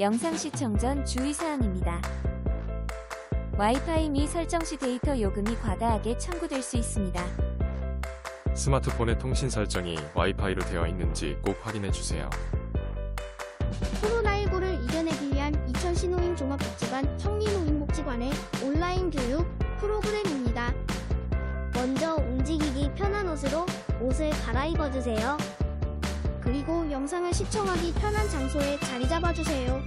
영상 시청 전 주의사항입니다. 와이파이 미 설정 시 데이터 요금이 과다하게 청구될 수 있습니다. 스마트폰의 통신 설정이 와이파이로 되어 있는지 꼭 확인해 주세요. 코로나19를 이겨내기 위한 이천 신호인 종합복지관 청리노인복지관의 온라인 교육 프로그램입니다. 먼저 움직이기 편한 옷으로 옷을 갈아입어 주세요. 그리고 영상을 시청하기 편한 장소에 자리 잡아 주세요.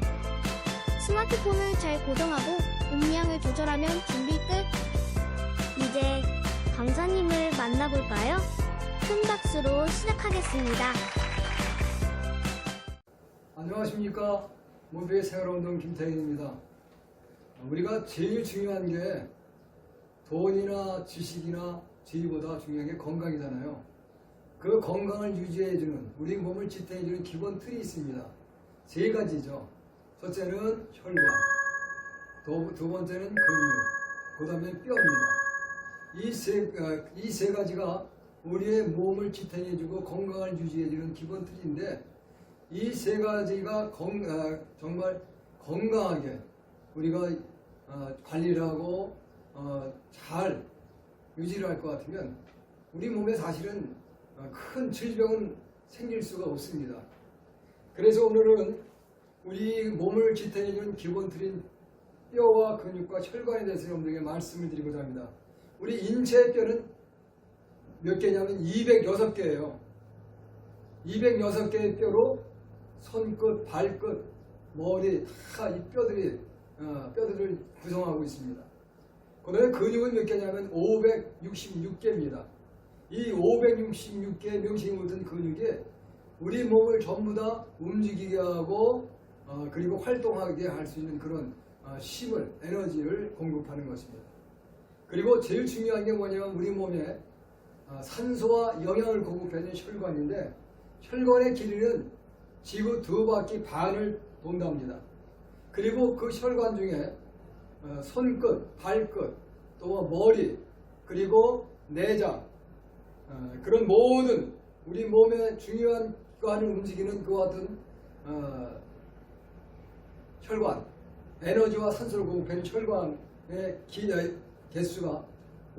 스마트폰을 잘 고정하고 음량을 조절하면 준비 끝. 이제 강사님을 만나볼까요? 큰 박수로 시작하겠습니다. 안녕하십니까 모두의 생활운동 김태인입니다. 우리가 제일 중요한 게 돈이나 지식이나 지위보다 중요한 게 건강이잖아요. 그 건강을 유지해주는 우리 몸을 지탱해주는 기본 틀이 있습니다. 세 가지죠. 첫째는 혈관, 두, 두 번째는 근육, 그 다음에 뼈입니다. 이 세, 어, 이세 가지가 우리의 몸을 지탱해주고 건강을 유지해주는 기본 틀인데 이 세 가지가 건, 아, 정말 건강하게 우리가 어, 관리를 하고 어, 잘 유지를 할 것 같으면 우리 몸에 사실은 어, 큰 질병은 생길 수가 없습니다. 그래서 오늘은 우리 몸을 지탱해주는 기본 틀인 뼈와 근육과 혈관에 대해서 여러분들에게 말씀을 드리고자 합니다. 우리 인체의 뼈는 몇 개냐면 206개예요. 206개의 뼈로 손끝, 발끝, 머리 다 이 뼈들이 어, 뼈들을 구성하고 있습니다. 그다음에 근육은 몇 개냐면 566개입니다. 이 566개 명칭이 붙은 근육이 우리 몸을 전부 다 움직이게 하고 어, 그리고 활동하게 할 수 있는 그런 어, 힘을 에너지를 공급하는 것입니다. 그리고 제일 중요한 게 뭐냐면 우리 몸에 어, 산소와 영양을 공급하는 혈관인데 혈관의 길이는 지구 두 바퀴 반을 돈답니다. 그리고 그 혈관 중에 어, 손끝, 발끝, 또 머리, 그리고 내장 어, 그런 모든 우리 몸의 중요한 관을 움직이는 그와 같은 어, 혈관, 에너지와 산소를 공급하는 혈관의 기, 개수가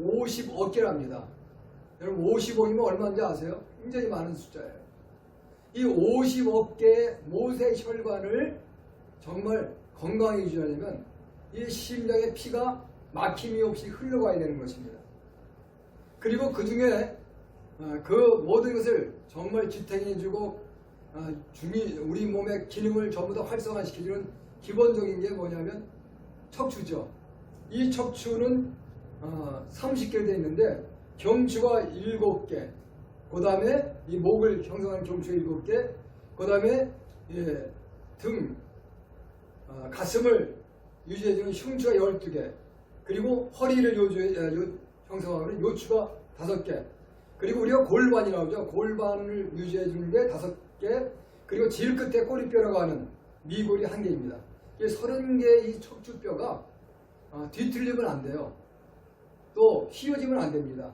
50억 개랍니다. 여러분 50억이면 얼마인지 아세요? 굉장히 많은 숫자예요. 이 50억 개의 모세 혈관을 정말 건강히 유지하려면 이 심장의 피가 막힘이 없이 흘러가야 되는 것입니다. 그리고 그 중에 어, 그 모든 것을 정말 지탱해주고 어, 중이 우리 몸의 기능을 전부 다 활성화시켜주는 기본적인 게 뭐냐면 척추죠. 이 척추는 어, 30개 되어 있는데 경추가 7개, 그 다음에 이 목을 형성하는 경추가 7개, 그 다음에 예, 등, 어, 가슴을 유지해주는 흉추가 12개, 그리고 허리를 요주해, 아, 요, 형성하는 요추가 5개, 그리고 우리가 골반이라고 하죠. 골반을 유지해 주는 게 5개, 그리고 질 끝에 꼬리뼈라고 하는 미골이 1개입니다. 이 30개의 이 척추뼈가 어, 뒤틀리면 안 돼요. 또 휘어지면 안 됩니다.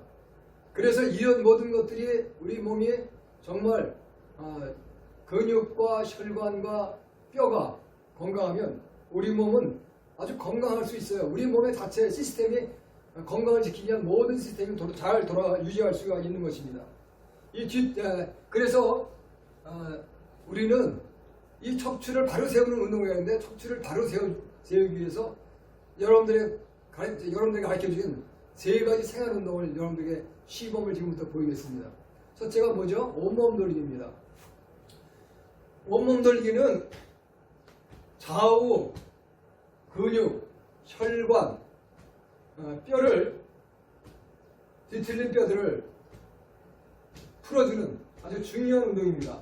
그래서 이런 모든 것들이 우리 몸이 정말 어, 근육과 혈관과 뼈가 건강하면 우리 몸은 아주 건강할 수 있어요. 우리 몸의 자체 시스템이 건강을 지키기 위한 모든 시스템이 도- 잘 돌아 유지할 수가 있는 것입니다. 이 뒤, 에, 그래서 어, 우리는 이 척추를 바로 세우는 운동을 하는데 척추를 바로 세우, 세우기 위해서 여러분들의 여러분들에게 가르쳐 주신 세 가지 생활 운동을 여러분들에게 시범을 지금부터 보이겠습니다. 첫째가 뭐죠? 온몸 돌리기입니다. 온몸 돌리기는 좌우 근육, 혈관, 어, 뼈를 뒤틀린 뼈들을 풀어주는 아주 중요한 운동입니다.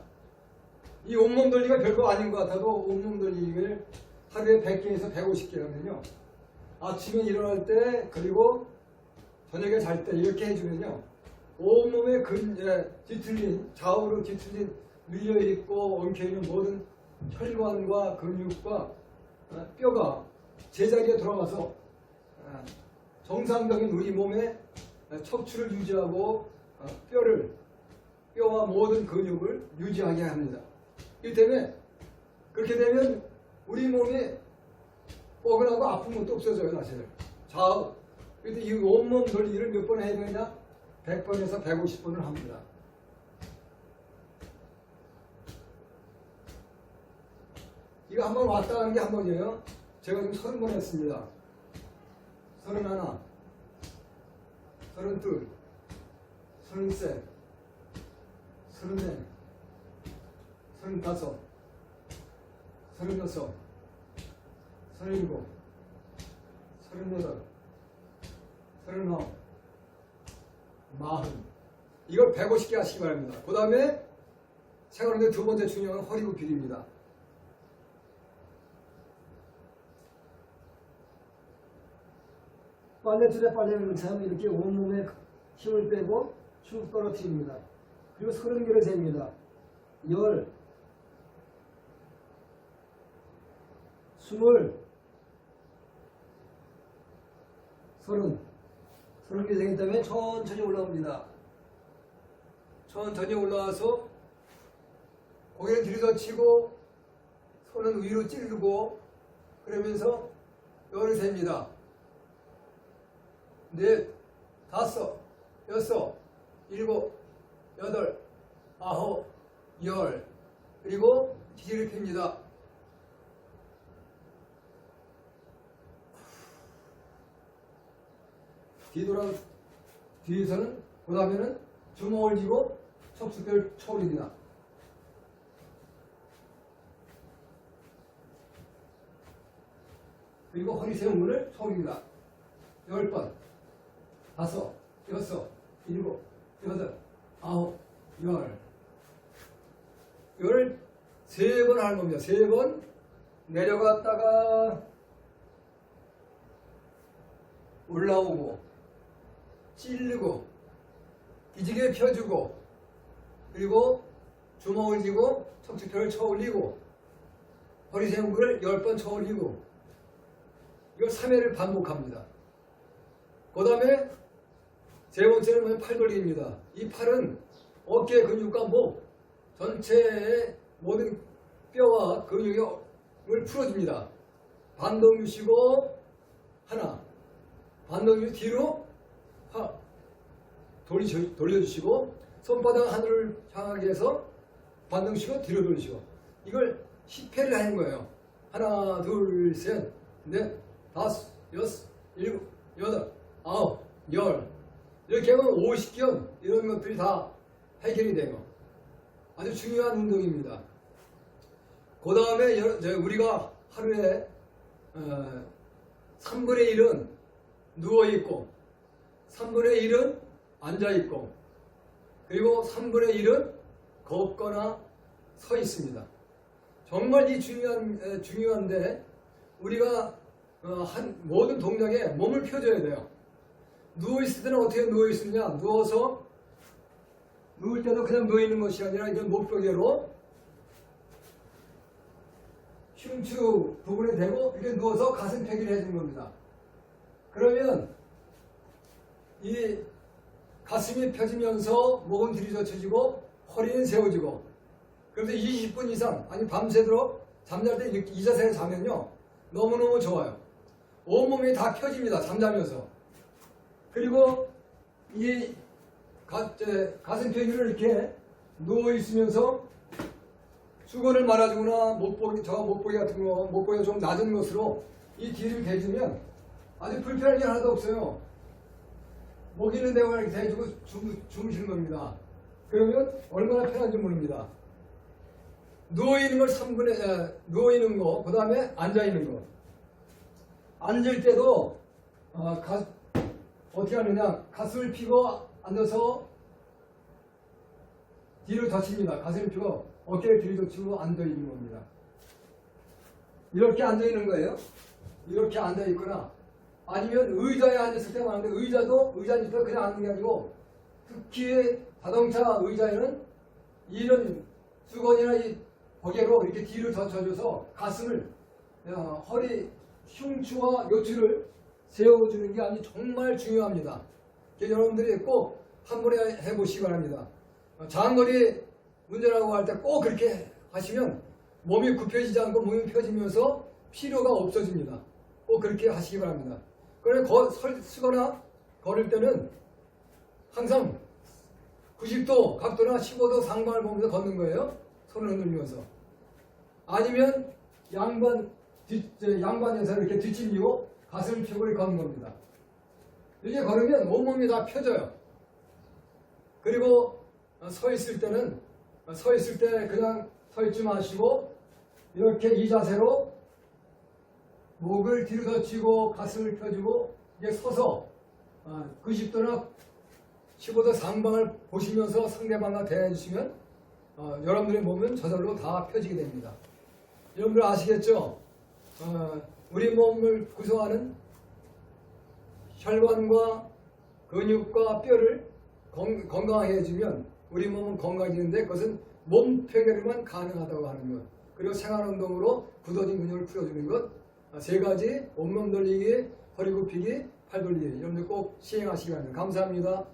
이 온몸 돌리기가 별거 아닌 것 같아도 온몸 돌리기를 하루에 100개에서 150개 하면요. 아침에 일어날 때 그리고 저녁에 잘 때 이렇게 해주면요. 온몸에 근, 예, 뒤틀린, 좌우로 뒤틀린 밀려있고 엉켜있는 모든 혈관과 근육과 어, 뼈가 제자리에 돌아가서 어, 정상적인 우리 몸의 어, 척추를 유지하고 어, 뼈를 뼈와 모든 근육을 유지하게 합니다. 이 때문에 그렇게 되면 우리 몸이 뻐근하고 아픈 것도 없어져요, 사실. 자, 근데 이 온몸 돌리기를 몇 번 해야 되냐? 100번에서 150번을 합니다. 이거 한번 왔다 가는 게 한 번이에요. 제가 지금 서른 번 했습니다. 서른 하나, 서른 둘, 서른 셋, 서른 넷, 서른 다섯, 서른 여섯, 서른 일곱, 서른 여덟, 서른 아홉, 마흔. 이걸 150개 하시기 바랍니다. 그 다음에 생활하는데 두 번째 중요한 건 허리 굽히기입니다. 빨래줄에 빨래를 넣으면 이렇게 온몸에 힘을 빼고 쭉 떨어뜨립니다. 그리고 서른 개를 셉니다. 열, 스물, 서른, 서른 개 세기 때문에 천천히 올라옵니다. 천천히 올라와서 고개를 들이서 치고 손은 위로 찌르고 그러면서 열을 셉니다. 넷, 다섯, 여섯, 일곱, 여덟, 아홉, 열 그리고 기지를 핍니다. 뒤돌아 뒤에서는 그 다음에는 주먹을 쥐고 척추뼈를 쳐올립니다. 그리고 허리 세운문을 쳐올립니다. 열 번, 다섯, 여섯, 일곱, 여덟, 아홉, 열. 이걸 세번 하는 겁니다. 세 번 내려갔다가 올라오고 찌르고 기지개 펴주고 그리고 주먹을 쥐고 척추뼈를 쳐 올리고 허리 세운근을 열번쳐 올리고 이걸 3회를 반복합니다. 그 다음에 세 번째는 뭐냐면 팔 돌리기입니다. 이 팔은 어깨 근육과 목 전체의 모든 뼈와 근육을 풀어줍니다. 반동 유시고 하나 반동 유시 뒤로 하, 돌리시, 돌려주시고 손바닥 하늘을 향하게 해서 반동 쉬고 뒤로 돌리시고 이걸 10회를 하는 거예요. 하나 둘 셋 넷 다섯 여섯 일곱 여덟 아홉 열 이렇게 하면 50견 이런 것들이 다 해결이 돼요. 아주 중요한 운동입니다. 그 다음에 우리가 하루에 어, 3분의 1은 누워있고 3분의 1은 앉아있고 그리고 3분의 1은 걷거나 서 있습니다. 정말 이 중요한, 에, 중요한데 우리가 어, 한 모든 동작에 몸을 펴줘야 돼요. 누워있을 때는 어떻게 누워있느냐 누워서 누울 때도 그냥 누워있는 것이 아니라 이런 목베개로 흉추 부분에 대고 이렇게 누워서 가슴 펴기를 해주는 겁니다. 그러면 이 가슴이 펴지면서 목은 들이젖혀지고 허리는 세워지고 그래서 20분 이상 아니 밤새도록 잠잘 때 이 자세로 자면요 너무너무 좋아요. 온몸이 다 펴집니다. 잠자면서. 그리고 이 가슴 펴기를 이렇게 누워 있으면서 수건을 말아주거나 못보기, 저 못보기 같은 거, 못보기가 좀 낮은 것으로 이 뒤를 대주면 아주 불편한 게 하나도 없어요. 목 있는 데만 이렇게 대주고 주, 주무시는 겁니다. 그러면 얼마나 편한지 모릅니다. 누워 있는 걸 3분의, 에, 누워 있는 거, 그 다음에 앉아 있는 거. 앉을 때도, 어, 가, 어떻게 하느냐. 가슴을 펴고 앉아서 뒤로 젖힙니다. 가슴을 펴고 어깨를 뒤로 젖히고 앉아있는 겁니다. 이렇게 앉아있는 거예요. 이렇게 앉아있거나 아니면 의자에 앉았을 때 많은데 의자도 의자 앉을 때 그냥 앉는 게 아니고 특히 자동차 의자에는 이런 수건이나 이 버개로 이렇게 뒤로 젖혀줘서 가슴을 어, 허리 흉추와 요추를 세워주는 게 아주 정말 중요합니다. 여러분들이 꼭 한 번에 해보시기 바랍니다. 어, 장거리 운전하고 할 때 꼭 그렇게 하시면 몸이 굽혀지지 않고 몸이 펴지면서 피로가 없어집니다. 꼭 그렇게 하시기 바랍니다. 그래 거, 설, 쓰거나 걸을 때는 항상 90도 각도나 15도 상방을 보면서 걷는 거예요. 손을 흔들면서. 아니면 양반 뒤, 저 양반에서 이렇게 뒷짐지고 펴고 이렇게 걷는 겁니다. 이렇게 걸으면 온몸이 다 펴져요. 그리고 어, 서 있을 때는 어, 서 있을 때 그냥 서 있지 마시고 이렇게 이 자세로 목을 뒤로 젖히고 가슴을 펴주고 이게 서서 어, 90도나 15도 상방을 보시면서 상대방과 대해 주시면 어, 여러분들의 몸은 저절로 다 펴지게 됩니다. 여러분들 아시겠죠? 어, 우리 몸을 구성하는 혈관과 근육과 뼈를 건, 건강하게 해주면 우리 몸은 건강해지는데 그것은 몸 폐결만 가능하다고 하는 것 그리고 생활운동으로 굳어진 근육을 풀어주는 것 세 가지 온몸 돌리기, 허리 굽히기, 팔 돌리기 여러분들 꼭 시행하시기 바랍니다. 감사합니다.